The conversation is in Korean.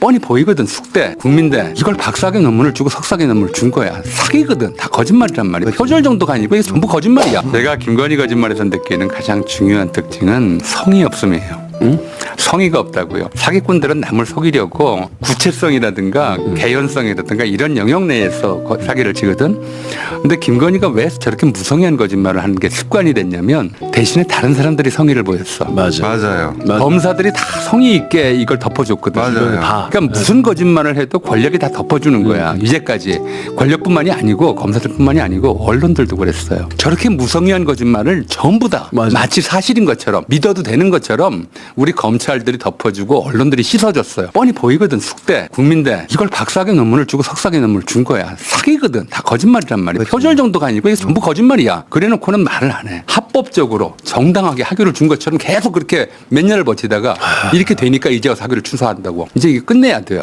뻔히 보이거든 숙대 국민대. 이걸 박사학위 논문을 주고 석사학위 논문을 준 거야. 사기거든. 다 거짓말이란 말이야. 표절 정도가 아니고 이게 전부 거짓말이야. 내가 김건희 거짓말에서 느끼는 가장 중요한 특징은 성의 없음이에요 응? 성의가 없다고요. 사기꾼들은 남을 속이려고 구체성이라든가 개연성이라든가 이런 영역 내에서 거- 사기를 치거든. 근데 김건희가 왜 저렇게 무성의한 거짓말을 하는 게 습관이 됐냐면 대신에 다른 사람들이 성의를 보였어. 맞아. 맞아요. 맞아. 검사들이 다 성의 있게 이걸 덮어줬거든. 맞아요. 다. 그러니까 무슨 거짓말을 해도 권력이 다 덮어주는 거야. 이제까지 권력뿐만이 아니고 검사들뿐만이 아니고 언론들도 그랬어요. 저렇게 무성의한 거짓말을 전부 다 맞아. 마치 사실인 것처럼 믿어도 되는 것처럼 우리 검찰들이 덮어주고 언론들이 씻어줬어요. 뻔히 보이거든 숙대 국민대 이걸 박사학위 논문을 주고 석사학위 논문을 준 거야. 사기거든. 다 거짓말이란 말이야. 표절 정도가 아니고 이게 전부 거짓말이야. 그래놓고는 말을 안 해. 합법적으로 정당하게 학위를 준 것처럼 계속 그렇게 몇 년을 버티다가 이렇게 되니까 이제 사교를 취소한다고. 이제 이게 끝내야 돼요.